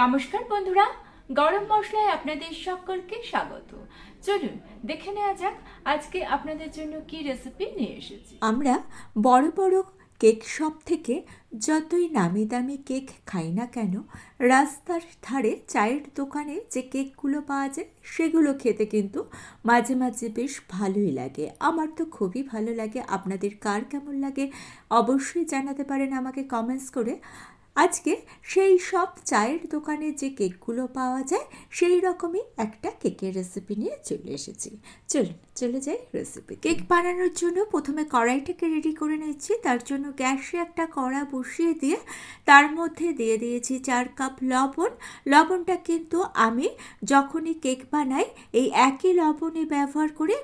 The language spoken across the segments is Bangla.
নমস্কার বন্ধুরা, গরম মশলায় আপনাদের সকলকে স্বাগত। চলুন, দেখে নেওয়া যাক আজকে আপনাদের জন্য কি রেসিপি নিয়ে এসেছি। আমরা বড় বড় কেক শপ থেকে যতই নামি দামি কেক খাই না কেন, রাস্তার ধারে চায়ের দোকানে যে কেকগুলো পাওয়া যায়, সেগুলো খেতে কিন্তু মাঝে মাঝে বেশ ভালোই লাগে। আমার তো খুবই ভালো লাগে। আপনাদের কার কেমন লাগে অবশ্যই জানাতে পারেন আমাকে কমেন্টস করে। আজকে সেই সব চায়ের দোকানে যে কেকগুলো পাওয়া যায়, সেই রকমই একটা কেকের রেসিপি নিয়ে চলে এসেছি। চলুন, চলে যাই রেসিপি কেক বানানোর জন্য প্রথমে কড়াইটাকে রেডি করে নিচ্ছি। তার জন্য গ্যাসে একটা কড়া বসিয়ে দিয়ে তার মধ্যে দিয়ে দিয়েছি চার কাপ লবণ। লবণটা কিন্তু আমি যখনই কেক বানাই, এই একই লবণই ব্যবহার করে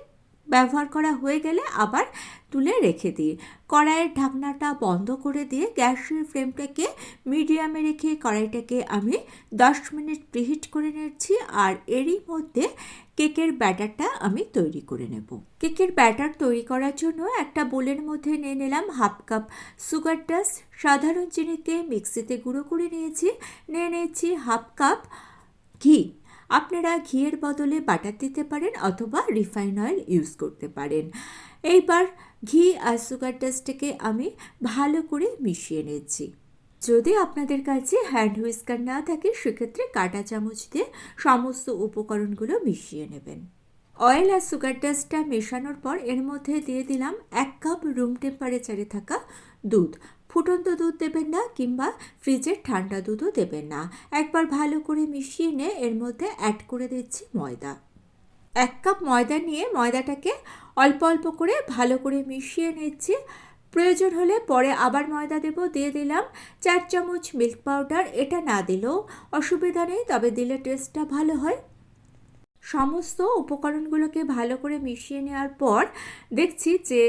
ব্যবহার করা হয়ে গেলে আবার তুলে রেখে দিই। কড়াইয়ের ঢাকনাটা বন্ধ করে দিয়ে গ্যাসের ফ্লেমটাকে মিডিয়ামে রেখে কড়াইটাকে আমি দশ মিনিট প্রিহিট করে নিচ্ছি আর এরই মধ্যে কেকের ব্যাটারটা আমি তৈরি করে নেব। কেকের ব্যাটার তৈরি করার জন্য একটা বোলের মধ্যে নিয়ে নিলাম হাফ কাপ সুগার ডাস্ট, সাধারণ চিনিকে মিক্সিতে গুঁড়ো করে নিয়েছি। নিয়ে নিয়েছি হাফ কাপ ঘি। আপনারা ঘিয়ের বদলে বাটার দিতে পারেন অথবা রিফাইন অয়েল ইউজ করতে পারেন। এইবার ঘি আর সুগার ডাস্টটাকে আমি ভালো করে মিশিয়ে নিচ্ছি। যদি আপনাদের কাছে হ্যান্ড হুইস্কার না থাকে, সেক্ষেত্রে কাঁটা চামচ দিয়ে সমস্ত উপকরণগুলো মিশিয়ে নেবেন। অয়েল আর সুগার ডাস্টটা মেশানোর পর এর মধ্যে দিয়ে দিলাম এক কাপ রুম টেম্পারেচারে থাকা দুধ। ফুটন্ত দুধ দেবেন না কিংবা ফ্রিজের ঠান্ডা দুধও দেবেন না। একবার ভালো করে মিশিয়ে নিয়ে এর মধ্যে অ্যাড করে দিচ্ছি ময়দা। এক কাপ ময়দা নিয়ে ময়দাটাকে অল্প অল্প করে ভালো করে মিশিয়ে নিচ্ছি। প্রয়োজন হলে পরে আবার ময়দা দেব, দিয়ে দিলাম চার চামচ মিল্ক পাউডার এটা না দিলেও অসুবিধা নেই, তবে দিলে টেস্টটা ভালো হয়। সমস্ত উপকরণগুলোকে ভালো করে মিশিয়ে নেওয়ার পর দেখছি যে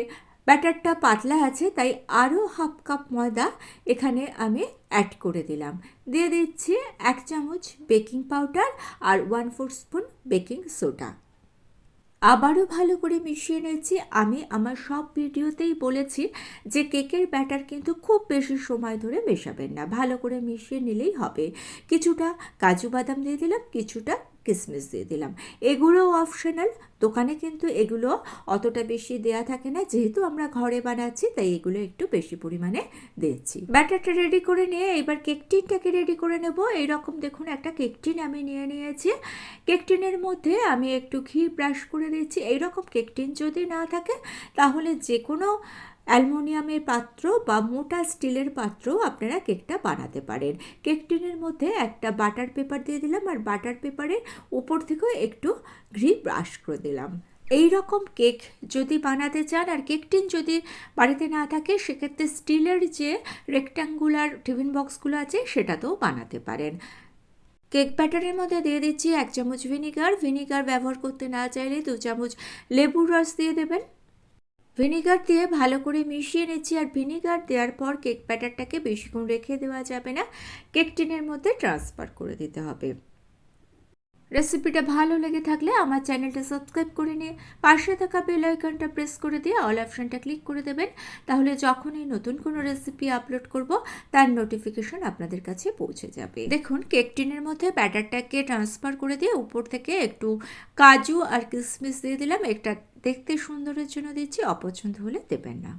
ব্যাটারটা পাতলা আছে, তাই আরও হাফ কাপ ময়দা এখানে আমি অ্যাড করে দিলাম। দিয়ে দিচ্ছি এক চামচ বেকিং পাউডার আর one four spoon baking soda আবারও ভালো করে মিশিয়ে নিয়েছি। আমি আমার সব ভিডিওতেই বলেছি যে কেকের ব্যাটার কিন্তু খুব বেশি সময় ধরে মেশাবেন না। ভালো করে মিশিয়ে নিলেই হবে। কিছুটা কাজু বাদাম দিয়ে দিলাম, কিছুটা কিশমিশ দিয়ে দিলাম। এগুলোও অপশনাল দোকানে কিন্তু এগুলো অতটা বেশি দেয়া থাকে না। যেহেতু আমরা ঘরে বানাচ্ছি, তাই এগুলো একটু বেশি পরিমাণে দিচ্ছি। ব্যাটারটা রেডি করে নিয়ে এবার কেক টিনটাকে রেডি করে নেব। এইরকম দেখুন, একটা কেক টিন আমি নিয়ে নিয়েছি। কেক টিনের মধ্যে আমি একটু ঘি ব্রাশ করে দিচ্ছি। এইরকম কেক টিন যদি না থাকে, তাহলে যে কোনো অ্যালমোনিয়ামের পাত্র বা মোটা স্টিলের পাত্র আপনারা কেকটা বানাতে পারেন। কেক টিনের মধ্যে একটা বাটার পেপার দিয়ে দিলাম আর বাটার পেপারের উপর থেকেও একটু ঘি ব্রাশ করে দিলাম। এই রকম কেক যদি বানাতে চান আর কেক টিন যদি বাড়িতে না থাকে, সেক্ষেত্রে স্টিলের যে রেক্ট্যাঙ্গুলার টিফিন বক্সগুলো আছে, সেটাতেও বানাতে পারেন। কেক ব্যাটারের মধ্যে দিয়ে দিচ্ছি এক চামচ ভিনিগার। ভিনিগার ব্যবহার করতে না চাইলে দু চামচ লেবুর রস দিয়ে দেবেন। ভিনিগার দিয়ে ভালো করে মিশিয়ে নিচ্ছি আর ভিনিগার দেওয়ার পর কেক ব্যাটারটাকে বেশিক্ষণ রেখে দেওয়া যাবে না। কেক টিনের মধ্যে ট্রান্সফার করে দিতে হবে। রেসিপিটা ভালো লেগে থাকলে আমার চ্যানেলটা সাবস্ক্রাইব করে নিয়ে পাশে থাকা বেল আইকনটা প্রেস করে দিয়ে অল অপশানটা ক্লিক করে দেবেন। তাহলে যখনই নতুন কোনো রেসিপি আপলোড করব, তার নোটিফিকেশন আপনাদের কাছে পৌঁছে যাবে। দেখুন কেক টিনের মধ্যে ব্যাটারটাকে ট্রান্সফার করে দিয়ে উপর থেকে একটু কাজু আর কিশমিশ দিয়ে দিলাম। একটা দেখতে সুন্দরের জন্য দিচ্ছি, অপছন্দ হলে দেবেন না।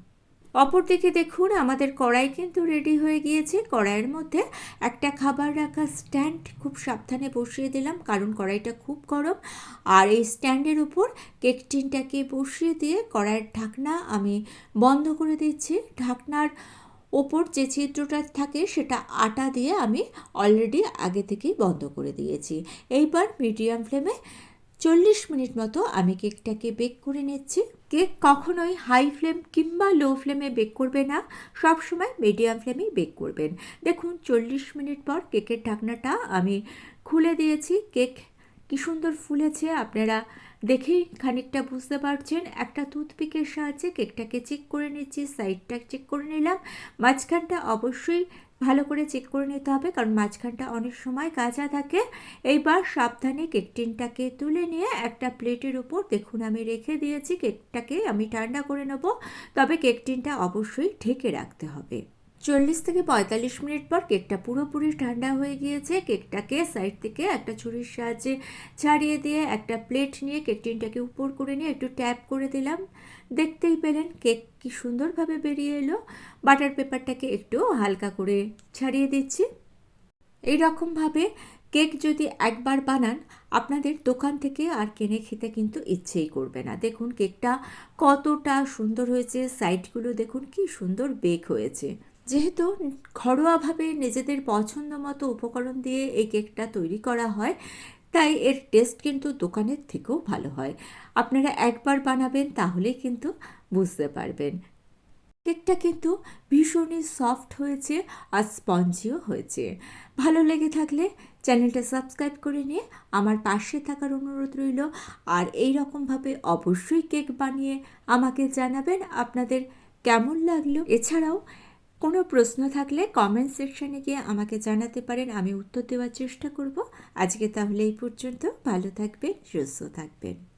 অপরদিকে দেখুন, আমাদের কড়াই কিন্তু রেডি হয়ে গিয়েছে। কড়াইয়ের মধ্যে একটা খাবার রাখা স্ট্যান্ড খুব সাবধানে বসিয়ে দিলাম, কারণ কড়াইটা খুব গরম। আর এই স্ট্যান্ডের উপর কেক টিনটাকে বসিয়ে দিয়ে কড়াইয়ের ঢাকনা আমি বন্ধ করে দিচ্ছি। ঢাকনার ওপর যে ছিদ্রটা থাকে, সেটা আটা দিয়ে আমি অলরেডি আগে থেকেই বন্ধ করে দিয়েছি। এইবার মিডিয়াম ফ্লেমে চল্লিশ মিনিট মতো আমি কেকটাকে বেক করে নিচ্ছি। কেক কখনোই হাই ফ্লেম কিংবা লো ফ্লেমে বেক করবে না। সব সময় মিডিয়াম ফ্লেমেই বেক করবেন। দেখুন, চল্লিশ মিনিট পর কেকের ঢাকনাটা আমি খুলে দিয়েছি। কেক কি সুন্দর ফুলেছে, আপনারা দেখেই খানিকটা বুঝতে পারছেন। একটা টুথপিকের সাহায্যে কেকটাকে চেক করে নিচ্ছি, সাইডটা চেক করে নিলাম। মাঝখানটা অবশ্যই ভালো করে চেক করে নিতে হবে, কারণ মাঝখানটা অনেক সময় কাঁচা থাকে। এইবার সাবধানে কেক টিনটাকে তুলে নিয়ে একটা প্লেটের উপর, দেখুন আমি রেখে দিয়েছি কেকটাকে আমি ঠান্ডা করে নেব। তবে কেক টিনটা অবশ্যই ঢেকে রাখতে হবে। চল্লিশ থেকে পঁয়তাল্লিশ মিনিট পর কেকটা পুরোপুরি ঠান্ডা হয়ে গিয়েছে। কেকটাকে সাইড থেকে একটা ছুরির সাহায্যে ছাড়িয়ে দিয়ে একটা প্লেট নিয়ে কেক টিনটাকে উপর করে নিয়ে একটু ট্যাপ করে দিলাম। দেখতেই পেলেন কেক কি সুন্দরভাবে বেরিয়ে এলো। বাটার পেপারটাকে একটু হালকা করে ছাড়িয়ে দিচ্ছি। এই রকমভাবে কেক যদি একবার বানান, আপনাদের দোকান থেকে আর কিনে খেতে কিন্তু ইচ্ছেই করবে না। দেখুন, কেকটা কতটা সুন্দর হয়েছে, সাইডগুলো দেখুন কি সুন্দর বেক হয়েছে। যেহেতু ঘরোয়াভাবে নিজেদের পছন্দ মতো উপকরণ দিয়ে এই কেকটা তৈরি করা হয়, তাই এর টেস্ট কিন্তু দোকানের থেকেও ভালো হয়। আপনারা একবার বানাবেন তাহলে কিন্তু বুঝতে পারবেন। কেকটা কিন্তু ভীষণই সফট হয়েছে আর স্পঞ্জিও হয়েছে। ভালো লেগে থাকলে চ্যানেলটা সাবস্ক্রাইব করে নিয়ে আমার পাশে থাকার অনুরোধ রইল। আর এই রকমভাবে অবশ্যই কেক বানিয়ে আমাকে জানাবেন আপনাদের কেমন লাগল। এছাড়াও কোনো প্রশ্ন থাকলে কমেন্ট সেকশানে গিয়ে আমাকে জানাতে পারেন, আমি উত্তর দেওয়ার চেষ্টা করব। আজকে তাহলে এই পর্যন্ত। ভালো থাকবেন, সুস্থ থাকবেন।